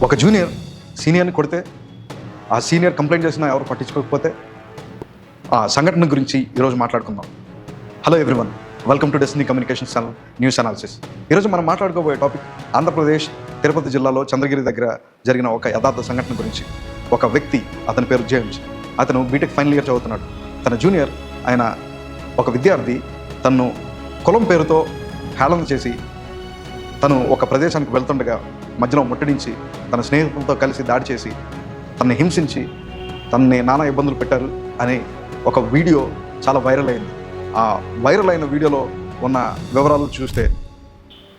ఒక జూనియర్ సీనియర్ని కొడితే ఆ సీనియర్ కంప్లైంట్ చేసినా ఎవరు పట్టించుకోకపోతే ఆ సంఘటన గురించి ఈరోజు మాట్లాడుకుందాం. Hello everyone welcome to Desni communication channel news analysis ఈరోజు మనం మాట్లాడుకోబోయే టాపిక్ ఆంధ్రప్రదేశ్ తిరుపతి జిల్లాలో చంద్రగిరి దగ్గర జరిగిన ఒక యథార్థ సంఘటన గురించి. ఒక వ్యక్తి అతని పేరు జేమ్స్. అతను బీటెక్ ఫైనల్ ఇయర్ చదువుతున్నాడు. తన జూనియర్ ఆయన ఒక విద్యార్థి తను కులం పేరుతో హేళన చేసి తను ఒక ప్రదేశానికి వెళ్తుండగా మధ్యలో ముట్టడించి తన స్నేహితులతో కలిసి దాడి చేసి తనని హింసించి తనని నానా ఇబ్బందులు పెట్టారు అనే ఒక వీడియో చాలా వైరల్ అయింది. ఆ వైరల్ అయిన వీడియోలో ఉన్న వివరాలు చూస్తే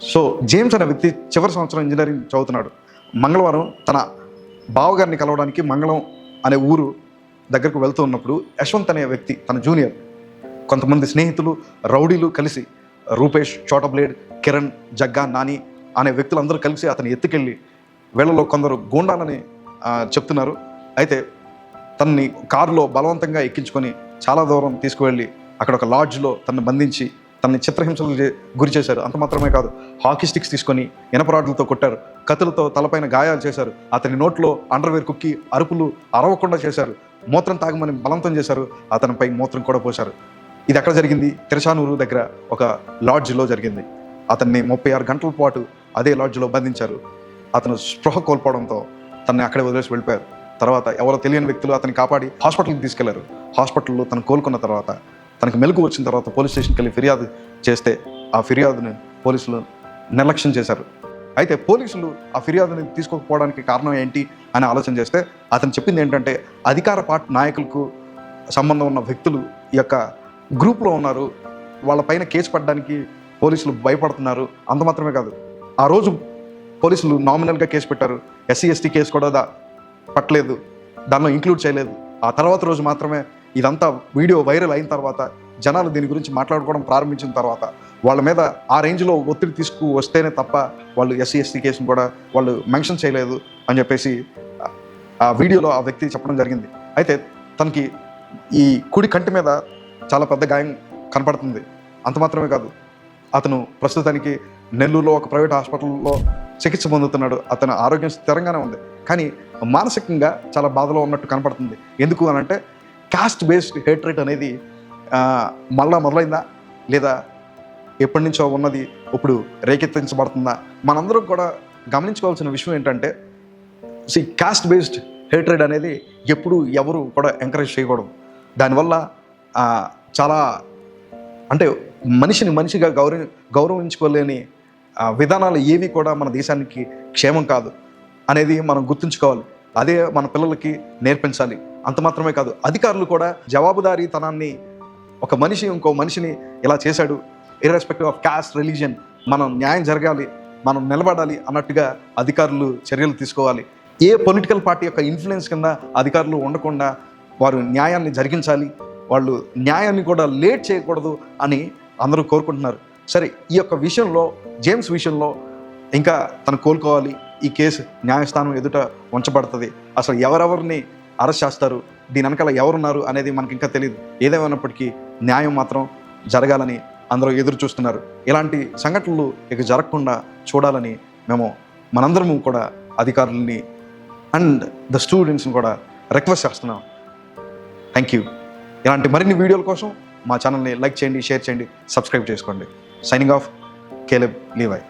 సో జేమ్స్ అనే వ్యక్తి చివరి సంవత్సరం ఇంజనీరింగ్ చదువుతున్నాడు. మంగళవారం తన బావగారిని కలవడానికి మంగళం అనే ఊరు దగ్గరకు వెళ్తూ ఉన్నప్పుడు యశ్వంత్ అనే వ్యక్తి తన జూనియర్ కొంతమంది స్నేహితులు రౌడీలు కలిసి రూపేష్ చోట బ్లేడ్ కిరణ్ జగ్గా నాని అనే వ్యక్తులందరూ కలిసి అతను ఎత్తుకెళ్ళి వీళ్ళలో కొందరు గూండాలని చెప్తున్నారు. అయితే తనని కారులో బలవంతంగా ఎక్కించుకొని చాలా దూరం తీసుకువెళ్ళి అక్కడ ఒక లాడ్జ్లో తనని బంధించి తనని చిత్రహింసలు గురి చేశారు. అంత మాత్రమే కాదు హాకీ స్టిక్స్ తీసుకొని ఇనపరాడ్లతో కొట్టారు. కత్తులతో తలపైన గాయాలు చేశారు. అతని నోట్లో అండర్వేర్ కుక్కి అరుపులు అరవకుండా చేశారు. మూత్రం తాగమని బలవంతం చేశారు. అతనిపై మూత్రం కూడా పోశారు. ఇది ఎక్కడ జరిగింది? తిరుచానూరు దగ్గర ఒక లాడ్జ్లో జరిగింది. అతన్ని ముప్పై ఆరు గంటల పాటు అదే లాడ్జ్లో బంధించారు. అతను స్పృహ కోల్పోవడంతో తనని అక్కడే వదిలేసి వెళ్ళిపోయారు. తర్వాత ఎవరో తెలియని వ్యక్తులు అతన్ని కాపాడి హాస్పిటల్కి తీసుకెళ్ళారు. హాస్పిటల్లో తను కోలుకున్న తర్వాత తనకి మెలకు వచ్చిన తర్వాత పోలీస్ స్టేషన్కి వెళ్ళి ఫిర్యాదు చేస్తే ఆ ఫిర్యాదుని పోలీసులు నిర్లక్ష్యం చేశారు. అయితే పోలీసులు ఆ ఫిర్యాదుని తీసుకోకపోవడానికి కారణం ఏంటి అని ఆలోచన చేస్తే అతను చెప్పింది ఏంటంటే అధికార పార్టీ నాయకులకు సంబంధం ఉన్న వ్యక్తులు ఈ యొక్క గ్రూప్లో ఉన్నారు. వాళ్ళపైన కేసు పడడానికి పోలీసులు భయపడుతున్నారు. అంత మాత్రమే కాదు. ఆ రోజు పోలీసులు నామినల్గా కేసు పెట్టారు. ఎస్సీ ఎస్టీ కేసు కూడా దా పట్టలేదు. దానిలో ఇంక్లూడ్ చేయలేదు. ఆ తర్వాత రోజు మాత్రమే ఇదంతా వీడియో వైరల్ అయిన తర్వాత జనాలు దీని గురించి మాట్లాడుకోవడం ప్రారంభించిన తర్వాత వాళ్ళ మీద ఆ రేంజ్లో ఒత్తిడి తీసుకు వస్తేనే తప్ప వాళ్ళు ఎస్సీ ఎస్టీ కేసును కూడా వాళ్ళు మెన్షన్ చేయలేదు అని చెప్పేసి ఆ- ఆ వీడియోలో ఆ వ్యక్తి చెప్పడం జరిగింది. అయితే తనకి ఈ కుడి కంటి మీద చాలా పెద్ద గాయం కనపడుతుంది. అంత మాత్రమే కాదు. అతను ప్రస్తుతానికి నెల్లూరులో ఒక ప్రైవేట్ హాస్పిటల్లో చికిత్స పొందుతున్నాడు. అతని ఆరోగ్యం స్థిరంగానే ఉంది. కానీ మానసికంగా చాలా బాధలో ఉన్నట్టు కనపడుతుంది. ఎందుకు అని అంటే కాస్ట్ బేస్డ్ హేట్రేట్ అనేది మళ్ళా మొదలైందా? లేదా ఎప్పటి నుంచో ఉన్నది ఇప్పుడు రేకెత్తించబడుతుందా? మనందరం కూడా గమనించుకోవాల్సిన విషయం ఏంటంటే సి కాస్ట్ బేస్డ్ హేట్రేడ్ అనేది ఎప్పుడు ఎవరు కూడా ఎంకరేజ్ చేయకూడదు. దానివల్ల చాలా అంటే మనిషిని మనిషిగా గౌరవ గౌరవించుకోలేని ఆ, విధానాలు ఏవి కూడా మన దేశానికి క్షేమం కాదు అనేది మనం గుర్తుంచుకోవాలి. అదే మన పిల్లలకి నేర్పించాలి. అంత మాత్రమే కాదు. అధికారులు కూడా జవాబుదారీతనాన్ని ఒక మనిషి ఇంకో మనిషిని ఇలా చేశాడు. ఇర్రెస్పెక్టివ్ ఆఫ్ కాస్ట్ రిలీజియన్ మనం న్యాయం జరగాలి మనం నిలబడాలి అన్నట్టుగా అధికారులు చర్యలు తీసుకోవాలి. ఏ పొలిటికల్ పార్టీ యొక్క ఇన్ఫ్లుయెన్స్ కింద అధికారులు ఉండకుండా వారు న్యాయాన్ని జరిగించాలి వాళ్ళు న్యాయాన్ని కూడా లేట్ చేయకూడదు అని అందరూ కోరుకుంటున్నారు. సరే ఈ యొక్క విషయంలో జేమ్స్ విషయంలో ఇంకా తను కోలుకోవాలి. ఈ కేసు న్యాయస్థానం ఎదుట ఉంచబడుతుంది. అసలు ఎవరెవరిని అరెస్ట్ చేస్తారు? దీని వెనకాల ఎవరున్నారు అనేది మనకి ఇంకా తెలియదు ఏదేమైనప్పటికీ న్యాయం మాత్రం జరగాలని అందరూ ఎదురు చూస్తున్నారు. ఇలాంటి సంఘటనలు ఇక జరగకుండా చూడాలని మేము మనందరము కూడా అధికారులని అండ్ ద స్టూడెంట్స్ని కూడా రిక్వెస్ట్ చేస్తున్నాం. థ్యాంక్ యూ ఇలాంటి మరిన్ని వీడియోల కోసం మా ఛానల్ని లైక్ చేయండి షేర్ చేయండి సబ్స్క్రైబ్ చేసుకోండి. Signing off కేలబ్ Levi